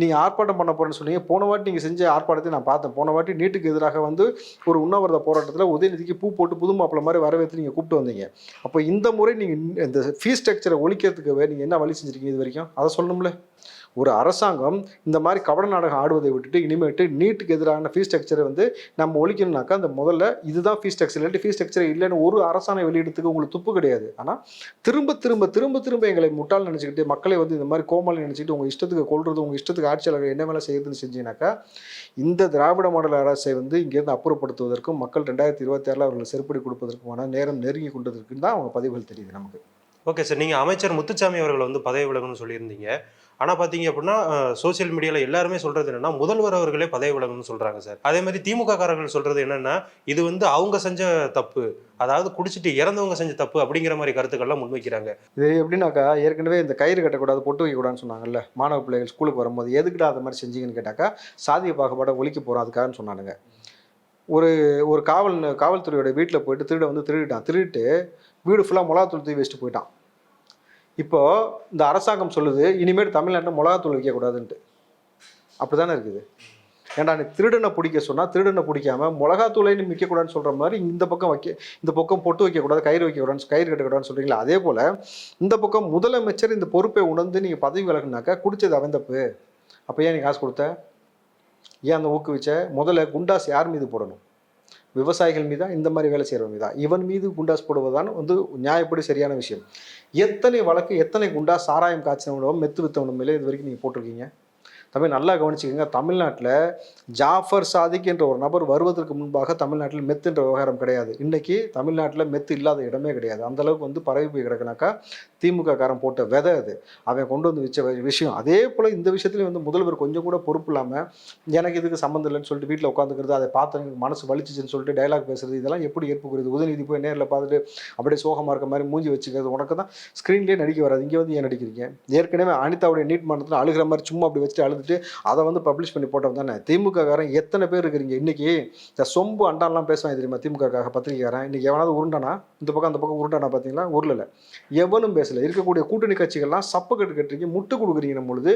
நீங்கள் ஆர்ப்பாட்டம் பண்ண போகிறேன்னு சொன்னீங்க. போன வாட்டி நீங்கள் செஞ்ச ஆர்ப்பாட்டத்தை நான் பார்த்தேன். போன வாட்டி நீட்டுக்கு எதிராக வந்து ஒரு உண்ணாவிரத போராட்டத்தில் உதயநிதிக்கு பூ போட்டு புது மாப்பிள்ள மாதிரி வரவேற்று நீங்கள் கூப்பிட்டு வந்தீங்க. அப்போ இந்த முறை நீங்கள் இந்த ஃபீஸ் ஸ்ட்ரக்சரை ஒழிக்கிறதுக்கு நீங்கள் என்ன வழி செஞ்சிருக்கீங்க இது வரைக்கும்? அதை சொல்லணும்ல. ஒரு அரசாங்கம் இந்த மாதிரி கபட நாடகம் ஆடுவதை விட்டுட்டு இனிமேட்டு நீட்டுக்கு எதிரான ஃபீஸ் ஸ்ட்ரக்சரை வந்து நம்ம ஒழிக்கணும்னாக்கா அந்த முதல்ல இதுதான் ஃபீஸ் ஸ்ட்ரக்சர் இல்லாட்டி ஃபீஸ் ஸ்ட்ரக்சர் இல்லைன்னு ஒரு அரசாணை வெளியிடத்துக்கு உங்களுக்கு துப்பு கிடையாது. ஆனால் திரும்ப திரும்ப திரும்ப திரும்ப எங்களை முட்டாள் நினச்சிக்கிட்டு மக்களை வந்து இந்த மாதிரி கோமாளி நினச்சிக்கிட்டு உங்கள் இஷ்டத்துக்கு கொள்வது உங்கள் இஷ்டத்துக்கு ஆட்சியாளர்கள் என்ன வேலை செய்யுதுன்னு செஞ்சீங்கன்னாக்கா இந்த திராவிட மாடல் அரசை வந்து இங்கேருந்து அப்புறப்படுத்துவதற்கும் மக்கள் ரெண்டாயிரத்தி இருபத்தி ஆறில் அவர்களை செருப்படி கொடுப்பதற்குமான நேரம் நெருங்கி கொண்டதற்குன்னு தான் அவங்க பதிவுகள் தெரியுது நமக்கு. ஓகே சார் நீங்கள் அமைச்சர் முத்துச்சாமி அவர்கள் வந்து பதவி விலகணும்னு சொல்லியிருந்தீங்க. ஆனால் பார்த்தீங்க அப்படின்னா சோஷியல் மீடியாவில் எல்லாருமே சொல்கிறது என்னென்னா முதல்வர் அவர்களே பதவி விலகணும்னு சொல்கிறாங்க சார். அதே மாதிரி திமுக காரர்கள் சொல்கிறது என்னென்னா இது வந்து அவங்க செஞ்ச தப்பு அதாவது குடிச்சிட்டு இறந்தவங்க செஞ்ச தப்பு அப்படிங்கிற மாதிரி கருத்துக்கள்லாம் முன்வைக்கிறாங்க. இது எப்படின்னாக்கா ஏற்கனவே இந்த கயிறு கட்டக்கூடாது பொட்டு வைக்கக்கூடாதுன்னு சொன்னாங்கல்ல மாணவ பிள்ளைகள் ஸ்கூலுக்கு வரும்போது எதுக்குடா அது மாதிரி செஞ்சீங்கன்னு கேட்டாக்கா சாதிய பாகுபாடை ஒழிக்க போகிறோம் அதுக்காகன்னு சொன்னானுங்க. ஒரு ஒரு காவல் காவல்துறையோட வீட்டில் போயிட்டு திருட வந்து திருடிட்டான். திருட்டு வீடு ஃபுல்லாக மிளகாத்தூள் தூவி வச்சுட்டு போயிட்டான். இப்போ இந்த அரசாங்கம் சொல்லுது இனிமேல் தமிழ்நாட்டில் மிளகாத்தூள் வைக்கக்கூடாதுன்ட்டு அப்படி தானே இருக்குது? ஏன்டா நீ திருடனை பிடிக்க சொன்னால் திருடனை பிடிக்காம மிளகாத்தூளைன்னு விற்கக்கூடாதுன்னு சொல்கிற மாதிரி இந்த பக்கம் வைக்க இந்த பக்கம் பொட்டு வைக்கக்கூடாது கயிறு வைக்கக்கூடாதுன்னு கயிறு கட்டக்கூடாதுன்னு சொல்கிறீங்களா அதே போல் இந்த பக்கம் முதலமைச்சர் இந்த பொறுப்பை உணர்ந்து நீங்கள் பதவி விலகுனாக்கா குடிச்சது அவன் தப்பு அப்போ ஏன் நீ காசு கொடுத்த? ஏன் அந்த ஊக்குவிச்ச? முதல்ல குண்டாஸ் யார் மீது போடணும்? விவசாயிகள் மீதா இந்த மாதிரி வேலை செய்கிறவங்க மீதா. இவன் மீது குண்டாஸ் போடுவதுதான் வந்து நியாயப்படி சரியான விஷயம். எத்தனை வழக்கு எத்தனை குண்டாஸ் சாராயம் காய்ச்சினவனும் மெத்து வித்தவனும் மேலே இது வரைக்கும் நீங்கள் போட்டிருக்கீங்க? தமிழ் நல்லா கவனிச்சுக்கோங்க. தமிழ்நாட்டில் ஜாஃபர் சாதிக் என்ற ஒரு நபர் வருவதற்கு முன்பாக தமிழ்நாட்டில் மெத்து என்ற விவகாரம் கிடையாது. இன்றைக்கி தமிழ்நாட்டில் மெத்து இல்லாத இடமே கிடையாது. அந்தளவுக்கு வந்து பரவி போய் கிடக்குனாக்கா திமுக காரன் போட்ட விதை அது. அவன் கொண்டு வந்து வச்ச விஷயம். அதே போல் இந்த விஷயத்துலையும் வந்து முதல்வர் கொஞ்சம் கூட பொறுப்பு இல்லாமல் எனக்கு இதுக்கு சம்மந்தம் இல்லைன்னு சொல்லிட்டு வீட்டில் உட்காந்துக்கிறது அதை பார்த்து எனக்கு மனசு வலிச்சிச்சுன்னு சொல்லிட்டு டைலாக் பேசுறது இதெல்லாம் எப்படி ஏற்புக்குறது? உதயநிதி போய் நேரில் பார்த்துட்டு அப்படியே சோகமாக இருக்க மாதிரி மூஞ்சி வச்சுக்கிறது உனக்கு தான் ஸ்க்ரீன்லேயே நடிக்க வராது. இங்கே வந்து ஏன் நடிக்கிறீங்க? ஏற்கனவே அனிதாவுடைய நீட் மன்றத்தில் அழுகிற மாதிரி சும்மா அப்படி வச்சுட்டு அழுதுட்டு அதை வந்து பப்ளிஷ் பண்ணி போட்டவன் தானே. திமுக காரன் எத்தனை பேர் இருக்கிறீங்க? இன்னைக்கு இந்த சொம்பு அண்டான்லாம் பேசுவாங்க தெரியுமா? திமுக காக பத்திரிக்கைக்காரன் இன்னைக்கு எவனாவது உருண்டானா? இந்த பக்கம் அந்த பக்கம் உருண்டானா பார்த்தீங்களா? உருளல. எவனும் பேசல இருக்கக்கூடிய கூட்டணி கட்சிகள்லாம் சப்ப கட்டு கட்டுறீங்க முட்டு கொடுக்குறீங்க பொழுது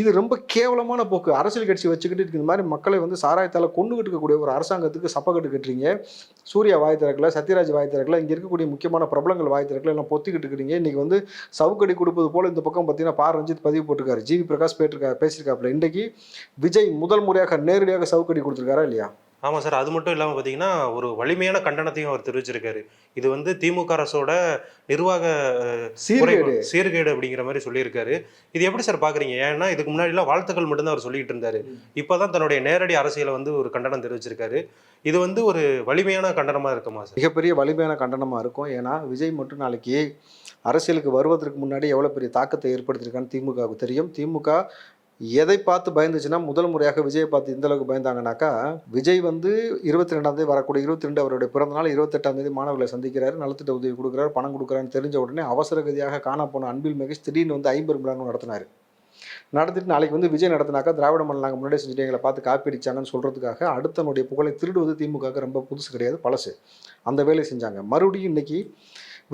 இது ரொம்ப கேவலமான போக்கு. அரசியல் கட்சி வச்சுக்கிட்டு இந்த மாதிரி மக்களை வந்து சாராயத்தால் கொண்டுகிட்டு இருக்கக்கூடிய ஒரு அரசாங்கத்துக்கு சப்பக்கட்டு கட்டுறீங்க. சூர்யா வாய் திறக்கல சத்யராஜ் வாய் திறக்கல இங்கே இருக்கக்கூடிய முக்கியமான பிரபலங்கள் வாய் திறக்கல எல்லாம் பொத்திக்கிட்டு இருக்கிறீங்க. இன்னைக்கு வந்து சவுக்கடி கொடுப்பது போல இந்த பக்கம் பார்த்தீங்கன்னா பார் ரஞ்சித் பதிவு போட்டிருக்காரு. ஜிவி பிரகாஷ் பேட்டிருக்காரு பேசியிருக்காப்புல. இன்றைக்கு விஜய் முதல் முறையாக நேரடியாக சவுக்கடி கொடுத்துருக்காரா இல்லையா? ஆமாம் சார் அது மட்டும் இல்லாமல் பார்த்தீங்கன்னா ஒரு வலிமையான கண்டனத்தையும் அவர் தெரிவிச்சிருக்காரு. இது வந்து திமுக அரசோட நிர்வாக சீர்கேடு. சீர்கேடு அப்படிங்கிற மாதிரி சொல்லியிருக்காரு. இது எப்படி சார் பார்க்குறீங்க ஏன்னா இதுக்கு முன்னாடிலாம் வாழ்த்துக்கள் மட்டும்தான் அவர் சொல்லிட்டு இருந்தாரு. இப்போதான் தன்னுடைய நேரடி அரசியலை வந்து ஒரு கண்டனம் தெரிவிச்சிருக்காரு. இது வந்து ஒரு வலிமையான கண்டனமாக இருக்குமா சார்? மிகப்பெரிய வலிமையான கண்டனமாக இருக்கும். ஏன்னா விஜய் மட்டும் நாளைக்கு அரசியலுக்கு வருவதற்கு முன்னாடி எவ்வளோ பெரிய தாக்கத்தை ஏற்படுத்தியிருக்கான்னு திமுகவுக்கு தெரியும். திமுக எதை பார்த்து பயந்துச்சுன்னா முதல் முறையாக விஜயை பார்த்து இந்த அளவுக்கு பயந்தாங்கனாக்கா விஜய் வந்து இருபத்தி ரெண்டாம் தேதி வரக்கூடிய இருபத்தி ரெண்டு அவருடைய பிறந்த நாள் இருபத்தெட்டாம் தேதி மாணவர்களை சந்திக்கிறாரு நலத்திட்ட உதவி கொடுக்குறாரு பணம் கொடுக்குறாருன்னு தெரிஞ்ச உடனே அவசர கதியாக காண போன அன்பில் மகேஷ் திடீர்னு வந்து ஐம்பது விழான்னு நடத்தினார். நடத்திட்டு நாளைக்கு வந்து விஜய் நடத்தினாக்கா திராவிட மண்டலம் நாங்கள் முன்னாடி செஞ்சுட்டு எங்களை பார்த்து காப்பி அடிச்சாங்கன்னு சொல்கிறதுக்காக அடுத்தனுடைய புகழை திருடுவது திமுகவுக்கு ரொம்ப புதுசு கிடையாது பழசு. அந்த வேலையை செஞ்சாங்க. மறுபடியும் இன்னைக்கு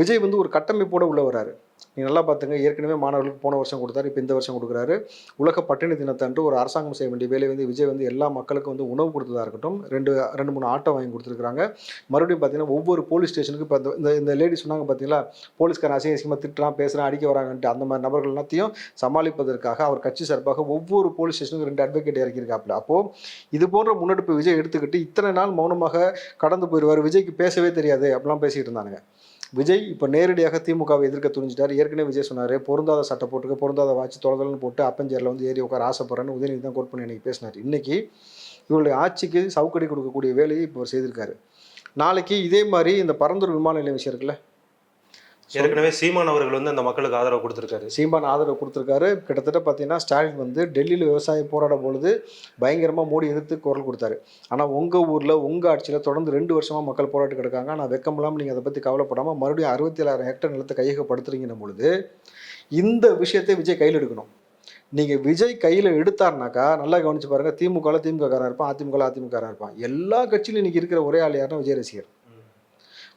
விஜய் வந்து ஒரு கட்டமைப்போடு உள்ள வராரு நீங்கள் நல்லா பார்த்துங்க. ஏற்கனவே மாணவர்களுக்கு போன வருஷம் கொடுத்தாரு இப்போ இந்த வருஷம் கொடுக்குறாரு. உலக பட்டினி தினத்தன்று ஒரு அரசாங்கம் செய்ய வேண்டிய வேலை வந்து விஜய் வந்து எல்லா மக்களுக்கும் வந்து உணவு கொடுத்ததாக இருக்கட்டும் ரெண்டு ரெண்டு மூணு ஆட்டோ வாங்கி கொடுத்துருக்காங்க மறுபடியும் பார்த்தீங்கன்னா ஒவ்வொரு போலீஸ் ஸ்டேஷனுக்கு இப்போ இந்த இந்த லேடி சொன்னாங்க பார்த்தீங்களா போலீஸ்காரன் அசிங்க அசிங்கமாக திட்டுறான் பேசுகிறான் அடிக்க வராங்கன்ட்டு. அந்த மாதிரி நபர்கள் எல்லாத்தையும் சமாளிப்பதற்காக அவர் கட்சி சார்பாக ஒவ்வொரு போலீஸ் ஸ்டேஷனுக்கு ரெண்டு அட்வொகேட் இறக்கியிருக்காப்புல. அப்போது இது போன்ற முன்னெடுப்பு விஜய் எடுத்துக்கிட்டு இத்தனை நாள் மௌனமாக கடந்து போயிடுவார் விஜய்க்கு பேசவே தெரியாது. அப்படிலாம் பேசிக்கிட்டு இருந்தானுங்க. விஜய் இப்போ நேரடியாக திமுகவை எதிர்க்க துணிஞ்சிட்டார். ஏற்கனவே விஜய் சொன்னார் பொருந்தாத சட்டை போட்டுக்க பொருந்தாத வாட்சி தொலைதல்னு போட்டு அப்பஞ்சேரில் வந்து ஏறி உட்கார ஆசைப்படுறேன்னு உதயநிதி தான் கோட் பண்ணி இன்னைக்கு பேசினார். இன்றைக்கி இவருடைய ஆட்சிக்கு சவுக்கடி கொடுக்கக்கூடிய வேலையை இப்போ செய்திருக்காரு. நாளைக்கு இதே மாதிரி இந்த பரந்தூர் விமான நிலையம் விஷயம் இருக்குல்ல ஏற்கனவே சீமான் அவர்கள் வந்து அந்த மக்களுக்கு ஆதரவு கொடுத்துருக்காரு. சீமான் ஆதரவு கொடுத்துருக்காரு. கிட்டத்தட்ட பார்த்தீங்கன்னா ஸ்டாலின் வந்து டெல்லியில் விவசாயம் போராட பொழுது பயங்கரமாக மோடி எதிர்த்து குரல் கொடுத்தாரு. ஆனால் உங்கள் ஊரில் உங்கள் ஆட்சியில் தொடர்ந்து ரெண்டு வருஷமாக மக்கள் போராட்டம் கிடக்காங்க ஆனால் வெக்கம் இல்லாமல் நீங்கள் அதை பற்றி கவலைப்படாமல் மறுபடியும் அறுபத்தி ஏழாயிரம் ஹெக்டர் நிலத்தை கையகப்படுத்துறீங்கன்னும் பொழுது இந்த விஷயத்தை விஜய் கையில் எடுக்கணும். நீங்கள் விஜய் கையில் எடுத்தாருனாக்கா நல்லா கவனிச்சு பாருங்க திமுகவில் திமுககாரன் இருப்பான் அதிமுகவில் அதிமுககாரன் இருப்பான். எல்லா கட்சியிலும் இன்னைக்கு இருக்கிற ஒரே ஆள் யாருன்னா விஜய் ரசிகர்.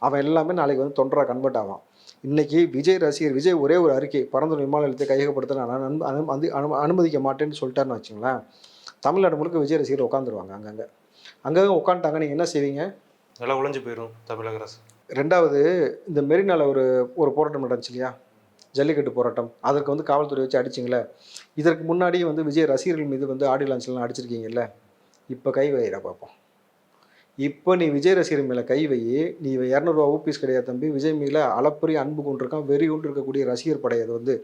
அவன் எல்லாமே நாளைக்கு வந்து தொண்டரா கன்வெர்ட் ஆவான். இன்னைக்கு விஜய் ரசிகர் விஜய் ஒரே ஒரு அறிக்கை பரந்தூர் விமான நிலையத்தை கையகப்படுத்த நான் அனு அனு- அனு- அனு- அனுமதிக்க மாட்டேன்னு சொல்லிட்டாருன்னு வச்சுங்களேன் தமிழ்நாடு முழுக்க விஜய் ரசிகர் உட்காந்துருவாங்க அங்கங்கே. அங்கங்கே உட்காந்துட்டாங்க நீங்கள் என்ன செய்வீங்க? நல்லா உழைஞ்சு போயிடும் தமிழக அரசு. ரெண்டாவது இந்த மெரினால ஒரு ஒரு போராட்டம் நடந்துச்சு இல்லையா? ஜல்லிக்கட்டு போராட்டம். அதற்கு வந்து காவல்துறை வச்சு அடிச்சிங்களே. இதற்கு முன்னாடி வந்து விஜய் ரசிகர்கள் மீது வந்து ஆடியோ லான்ச்லாம் அடிச்சிருக்கீங்கல்ல? இப்போ கை வைடா பார்ப்போம். இப்போ நீ விஜய் ரசிகர் மேலே கை வை. நீ இரநூறுவா ஊபிஸ் கிடையாது தம்பி. விஜய் மேலே அளப்பரிய அன்பு கொண்டிருக்கான் வெறி கொண்டு இருக்கக்கூடிய ரசிகர் படை அது வந்து.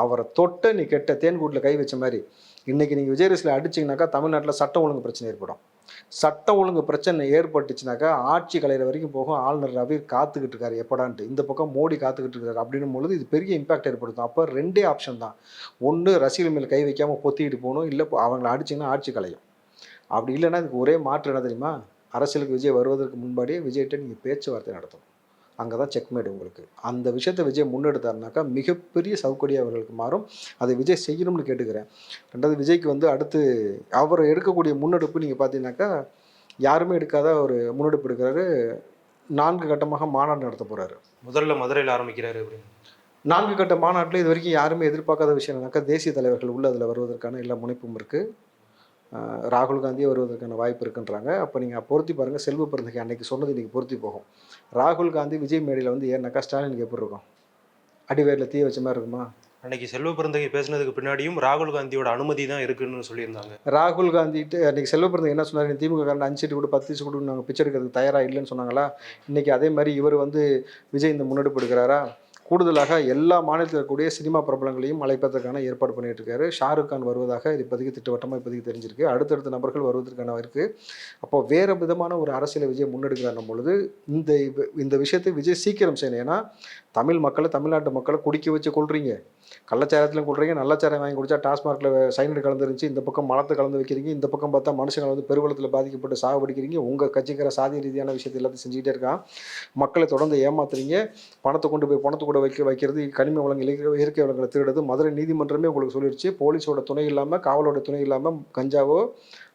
அவரை தொட்ட நீ கெட்ட தேன்கூட்டில் கை வச்ச மாதிரி இன்னைக்கு நீங்கள் விஜய் ரசிகர் அடிச்சிங்கனாக்கா தமிழ்நாட்டில் சட்டம் ஒழுங்கு பிரச்சனை ஏற்படும். சட்ட ஒழுங்கு பிரச்சனை ஏற்பட்டுச்சுனாக்கா ஆட்சி கலையிற வரைக்கும் போகும். ஆளுநர் ரவி காத்துக்கிட்டு இருக்காரு. எப்படான்ட்டு. இந்த பக்கம் மோடி காத்துக்கிட்டு இருக்காரு. அப்படின்னும் பொழுது இது பெரிய இம்பாக்ட் ஏற்படுத்தும். அப்போ ரெண்டே ஆப்ஷன் தான். ஒன்று ரசிகர் மேலே கை வைக்காமல் பொத்திக்கிட்டு போகணும். இல்லை அவங்கள அடிச்சிங்கன்னா ஆட்சி கலையும். அப்படி இல்லைன்னா இதுக்கு ஒரே மாற்று என்ன தெரியுமா? அரசியலுக்கு விஜய் வருவதற்கு முன்பாடியே விஜய்கிட்ட நீங்கள் பேச்சுவார்த்தை நடத்தணும். அங்கே தான் செக்மேட் உங்களுக்கு. அந்த விஷயத்தை விஜய் முன்னெடுத்தாருனாக்கா மிகப்பெரிய சவுக்கடியாக அவர்களுக்கு மாறும். அதை விஜய் செய்யணும்னு கேட்டுக்கிறேன். ரெண்டாவது விஜய்க்கு வந்து அடுத்து அவர் எடுக்கக்கூடிய முன்னெடுப்பு நீங்கள் பார்த்தீங்கன்னாக்கா யாருமே எடுக்காத ஒரு முன்னெடுப்பு எடுக்கிறாரு. நான்கு கட்டமாக மாநாடு நடத்த போகிறாரு முதல்ல மதுரையில் ஆரம்பிக்கிறாரு அப்படின்னு. நான்கு கட்ட மாநாட்டில் இது வரைக்கும் யாருமே எதிர்பார்க்காத விஷயம் என்னன்னாக்கா தேசிய தலைவர்கள் உள்ள அதில் வருவதற்கான எல்லா முனைப்பும் இருக்குது ராகுல் காந்தியே வருவதற்கான வாய்ப்பு இருக்குன்றாங்க. அப்போ நீங்கள் பொருத்தி பாருங்கள் செல்வ பிறந்தகை அன்னைக்கு சொன்னது இன்றைக்கி பொருத்தி போகும். ராகுல் காந்தி விஜய் மேடையில் வந்து ஏன்னாக்கா ஸ்டாலினுக்கு எப்படி இருக்கும்? அடிவேரில் தீ வச்ச மாதிரி இருக்குமா? அன்னைக்கு செல்வ பிறந்தகை பேசினதுக்கு பின்னாடியும் ராகுல் காந்தியோட அனுமதி தான் இருக்குன்னு சொல்லியிருந்தாங்க. ராகுல் காந்திட்டு அன்றைக்கி செல்வ பிறந்தகை என்ன சொன்னார்? திமுக காரன் அஞ்சு சீட்டு கூட பத்து சீட்டு கூட நாங்கள் பிச்சை எடுக்கிறதுக்கு தயாராக இல்லைன்னு சொன்னாங்களா? இன்றைக்கி அதே மாதிரி இவர் வந்து விஜய் இந்த முன்னெடுப்பு எடுக்கிறாரா? கூடுதலாக எல்லா மாநிலத்தில் இருக்கக்கூடிய சினிமா பிரபலங்களையும் அழைப்பதற்கான ஏற்பாடு பண்ணிட்டு இருக்காரு. ஷாருக் கான் வருவதாக இது இப்போதைக்கு திட்டவட்டமாக இப்போதைக்கு தெரிஞ்சிருக்கு. அடுத்தடுத்த நபர்கள் வருவதற்கான இருக்குது அப்போ வேறு விதமான ஒரு அரசியலை விஜய் முன்னெடுக்கிறார் பொழுது இந்த இந்த விஷயத்தை விஜய் சீக்கிரம் செய்யணும். ஏன்னா தமிழ் மக்களை தமிழ்நாட்டு மக்களை குடிக்க வச்சு கொள்றீங்க கள்ளச்சாரத்துலையும் கொள்றீங்க நல்லச்சாரம் வாங்கி குடிச்சா டாஸ்மார்க்கில் சைனடு கலந்துருந்துச்சு இந்த பக்கம் மலத்தை கலந்து வைக்கிறீங்க இந்த பக்கம் பார்த்தா மனுஷங்களை வந்து பெருவளத்தில் பாதிக்கப்பட்டு சாகுபடிக்கிறீங்க உங்கள் கட்சிக்கிற சாதி ரீதியான விஷயத்தை எல்லாத்தையும் செஞ்சுக்கிட்டே இருக்கான். மக்களை தொடர்ந்து ஏமாத்துறீங்க. பணத்தை கொண்டு போய் பணத்தை கொண்டு கூட வைக்க வைக்கிறது கனிம வளங்கள் இயற்கை வளங்களை திருடுறது. மதுரை நீதிமன்றமே உங்களுக்கு சொல்லிடுச்சு போலீஸோட துணை இல்லாமல் காவலோட துணை இல்லாமல் கஞ்சாவோ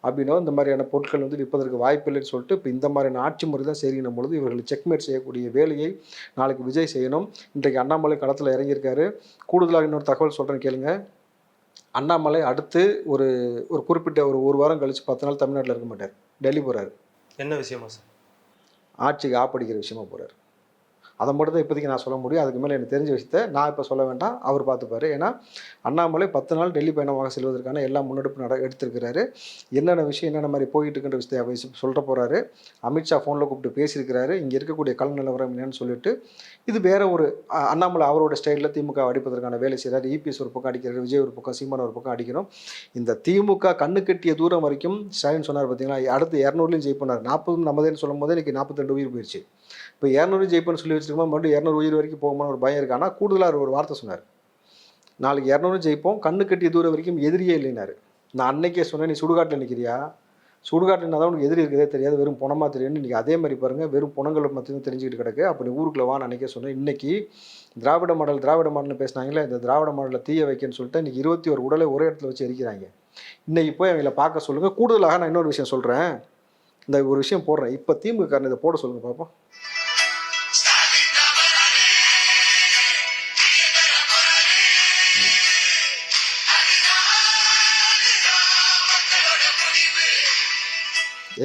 அப்படின்னோ இந்த மாதிரியான பொருட்கள் வந்து விற்பதற்கு வாய்ப்பு இல்லைன்னு சொல்லிட்டு இப்போ இந்த மாதிரியான ஆட்சி முறை தான் சரின்னும் பொழுது இவர்கள் செக்மேட் செய்யக்கூடிய வேலையை நாளைக்கு விஜய் செய்யணும். இன்றைக்கு அண்ணாமலை களத்தில் இறங்கியிருக்காரு. கூடுதலாக இன்னொரு தகவல் சொல்கிறேன் கேளுங்க. அண்ணாமலை அடுத்து ஒரு ஒரு குறிப்பிட்ட ஒரு ஒரு வாரம் கழித்து பத்து நாள் தமிழ்நாட்டில் இருக்க மாட்டார். டெல்லி போகிறாரு என்ன விஷயமா சார்? ஆட்சிக்கு ஆப்படிக்கிற விஷயமா போகிறார் அதை மட்டும் தான் இப்போதைக்கு நான் சொல்ல முடியும். அதுக்கு மேலே எனக்கு தெரிஞ்ச விஷயத்த நான் இப்போ சொல்ல வேண்டாம். அவர் பார்த்துப்பாரு. ஏன்னா அண்ணாமலை பத்து நாள் டெல்லி பயணமாக செல்வதற்கான எல்லா முன்னெடுப்பு நட எடுத்திருக்கிறாரு. என்னென்ன விஷயம் என்னென்ன மாதிரி போயிட்டு இருக்கின்ற விஷயத்தை சொல்கிற போகிறாரு அமித்ஷா ஃபோனில் கூப்பிட்டு பேசியிருக்கிறாரு. இங்கே இருக்கக்கூடிய கல் நிலவரம் என்னன்னு சொல்லிட்டு இது வேற ஒரு அண்ணாமலை அவரோட ஸ்டைலில் திமுக அடிப்பதற்கான வேலை செய்கிறார் இபிஎஸ் ஒரு பக்கம் அடிக்கிறார் விஜய் ஒரு பக்கம் சீமான ஒரு பக்கம் அடிக்கிறோம். இந்த திமுக கண்ணு கட்டிய தூரம் வரைக்கும் ஸ்டாலின் சொன்னார் பார்த்தீங்கன்னா அடுத்து இரநூறுலையும் ஜெயிப்பனார் நாற்பது நமதேன்னு சொல்லும் போதே இன்னைக்கு நாற்பத்தெண்டு உயிர் போயிடுச்சு இப்போ இரநூறு ஜெயிப்போன்னு சொல்லி வச்சிருக்கோம் மறுபடியும் இரநூறு உயிர் வரைக்கும் போகுமான்னு ஒரு பயம் இருக்கு. ஆனால் கூடுதலாக ஒரு வார்த்தை சொன்னார். நாளைக்கு இரநூறு ஜெயிப்போம் கண்ணு கட்டிய தூரம் வரைக்கும் எதிரியே இல்லைனாரு நான் அன்னைக்கே சொன்னேன் நீ சுடுகாட்டில் நிற்கிறியா சுடுகாட்டில் தான் உனக்கு எதிரி இருக்கதே தெரியாது வெறும் புணமா தெரியும்னு இன்றைக்கி அதே மாதிரி பாருங்கள் வெறும் புணங்களை மட்டும் தெரிஞ்சுக்கிட்டு கிடக்கு. அப்போ நீ ஊருக்குள்ள வா அன்றைக்கே சொன்னேன். இன்னைக்கு திராவிட மாடல் திராவிட மாடல்னு பேசினாங்களே இந்த திராவிட மாடலில் தீய வைக்கன்னு சொல்லிட்டு இன்றைக்கி இருபத்தி ஒரு உடலை ஒரே இடத்துல வச்சு எரிக்கிறாங்க. இன்றைக்கி போய் அவங்கள பார்க்க சொல்லுங்கள் கூடுதலாக நான் இன்னொரு விஷயம் சொல்கிறேன் இந்த ஒரு விஷயம் போடுறேன். இப்போ திமுக காரணம் இதை போட சொல்லுங்கள் பார்ப்போம்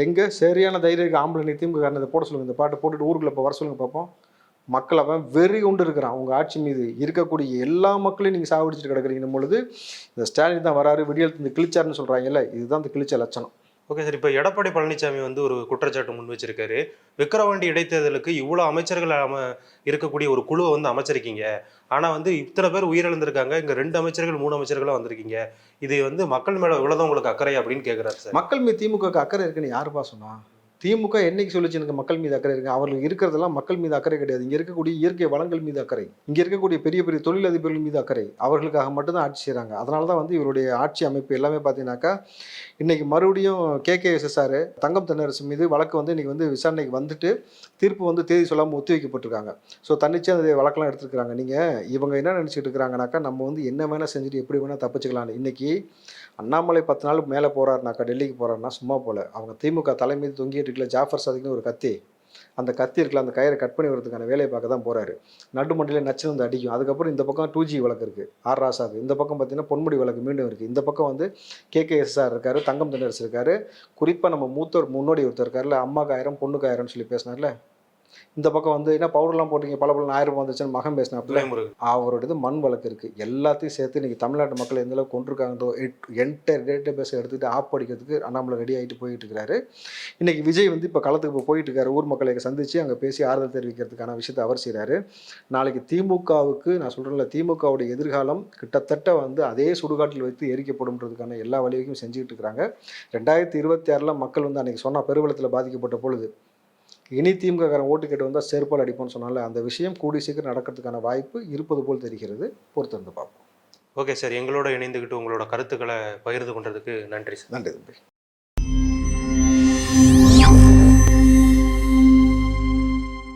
எங்கே? சரியான தைரியம் ஆம்பளை நீ திமுக காரன் இதை போட சொல்லுங்கள் இந்த பாட்டை போட்டுட்டு ஊருக்குள்ள இப்போ வர சொல்லுங்கள் பார்ப்போம் மக்கள் அவன் வெறி கொண்டு இருக்கிறான். உங்கள் ஆட்சி மீது இருக்கக்கூடிய எல்லா மக்களையும் நீங்கள் சாவடிச்சிட்டு கிடக்குறீங்க. பொழுது இந்த ஸ்டாலின் தான் வராரு விடியல் இந்த கிழிச்சாருன்னு சொல்கிறாங்கல்ல இதுதான் இந்த கிழிச்ச லட்சணம். ஓகே சார் இப்போ எடப்பாடி பழனிசாமி வந்து ஒரு குற்றச்சாட்டு முன் வச்சிருக்காரு. விக்கிரவாண்டி இடைத்தேர்தலுக்கு இவ்வளோ அமைச்சர்கள் அம இருக்கக்கூடிய ஒரு குழுவை வந்து அமைச்சிருக்கீங்க. ஆனால் வந்து இத்தனை பேர் உயிரிழந்திருக்காங்க. இங்கே ரெண்டு அமைச்சர்கள் மூணு அமைச்சர்களாக வந்திருக்கீங்க. இது வந்து மக்கள் மேலே இவ்வளோதான் உங்களுக்கு அக்கறை அப்படின்னு கேட்குறாரு சார் மக்கள் மீது திமுக அக்கறை இருக்குன்னு யாருப்பா சொன்னா? திமுக என்னைக்கு சொல்லிச்சு எனக்கு மக்கள் மீது அக்கறை இருக்கு? அவர்களுக்கு இருக்கிறதெல்லாம் மக்கள் மீது அக்கறை கிடையாது. இங்கே இருக்கக்கூடிய இயற்கை வளங்கள் மீது அக்கறை. இங்கே இருக்கக்கூடிய பெரிய பெரிய தொழிலதிபர்கள் மீது அக்கறை. அவர்களுக்காக மட்டும்தான் ஆட்சி செய்கிறாங்க அதனால தான் வந்து இவருடைய ஆட்சி அமைப்பு எல்லாமே பார்த்தீங்கன்னாக்கா இன்னைக்கு மறுபடியும் K K SSR Thangam Thennarasu மீது வழக்கு வந்து இன்னைக்கு வந்து விசாரணைக்கு வந்துட்டு தீர்ப்பு வந்து தேதி சொல்லாமல் ஒத்தி வைக்கப்பட்டிருக்காங்க. ஸோ தன்னிச்சையாக அந்த வழக்கெல்லாம் எடுத்துருக்காங்க நீங்கள் இவங்க என்ன நினச்சிட்டு இருக்கிறாங்கனாக்கா நம்ம வந்து என்ன வேணால் செஞ்சுட்டு எப்படி வேணால் தப்பிச்சுக்கலாம்னு. இன்னைக்கு அண்ணாமலை பத்து நாள் மேலே போகிறாருனாக்கா டெல்லிக்கு போகிறாருன்னா சும்மா போல. அவங்க திமுக தலைமை தொங்கிட்டு இருக்கல ஜாஃபர் சாதிக்னு ஒரு கத்தி. அந்த கத்தி இருக்கல அந்த கயிறை கட் பண்ணி வரதுக்கான வேலையை பார்க்க தான் போகிறாரு நடுமண்டியில் நச்சு வந்து அடிக்கும். அதுக்கப்புறம் இந்த பக்கம் டூ ஜி வழக்கு இருக்குது ஆர் ராசாக்கு. இந்த பக்கம் பார்த்தீங்கன்னா பொன்முடி வழக்கு மீண்டும் இருக்குது இந்த பக்கம் வந்து கேகேஎஸ்ஆர் இருக்காரு தங்கம் தண்டர்ஸ் இருக்காரு. குறிப்பாக நம்ம மூத்தோர் முன்னோடி ஒருத்தர் இருக்காருல்ல அம்மாக்காயிரம் ஆயிரம் பொண்ணுக்கு ஆயிரம்னு சொல்லி பேசினார்ல. இந்த பக்கம் வந்து என்ன பவுடர்லாம் போட்டீங்க? பல பல ஆயிரம் ரூபாய் வந்துச்சுன்னு மகன் பேசினாப்புல. துரைமுருகன் அவரோடது மண் வழக்கு இருக்குது எல்லாத்தையும் சேர்த்து இன்னைக்கு தமிழ்நாட்டு மக்கள் எந்த அளவுக்கு கொண்டிருக்காங்கன்றோ என்டையர் டேட்டா பேஸை எடுத்துகிட்டு ஆப் படிக்கிறதுக்கு அண்ணாமலை ரெடி ஆகிட்டு போயிட்டு இருக்கிறாரு இன்னைக்கு விஜய் வந்து இப்போ களத்துக்கு இப்போ போயிட்டு இருக்காரு ஊர் மக்களை சந்தித்து அங்கே பேசி ஆறுதல் தெரிவிக்கிறதுக்கான விஷயத்தை அவர் செய்கிறாரு நாளைக்கு திமுகவுக்கு நான் சொல்கிறேன்ல திமுகவுடைய எதிர்காலம் கிட்டத்தட்ட வந்து அதே சுடுகாட்டில் வைத்து எரிக்கப்படும்ன்றதுக்கான எல்லா வழிவகையும் செஞ்சுக்கிட்டு இருக்கிறாங்க. ரெண்டாயிரத்தி இருபத்தி ஆறில் மக்கள் வந்து அன்னைக்கு சொன்ன பெருவெள்ளத்தில் பாதிக்கப்பட்ட பொழுது இனி திமுககாரன் ஓட்டு கேட்டு வந்தால் செருப்பால் அடிப்போம்னு சொன்னால அந்த விஷயம் கூடி சீக்கிரம் நடக்கிறதுக்கான வாய்ப்பு இருப்பது போல் தெரிகிறது. பொறுத்திருந்து பார்ப்போம். Okay sir. எங்களோட இணைந்துக்கிட்டு உங்களோட கருத்துக்களை பகிர்ந்து கொண்டதுக்கு நன்றி சார். நன்றி தம்பி.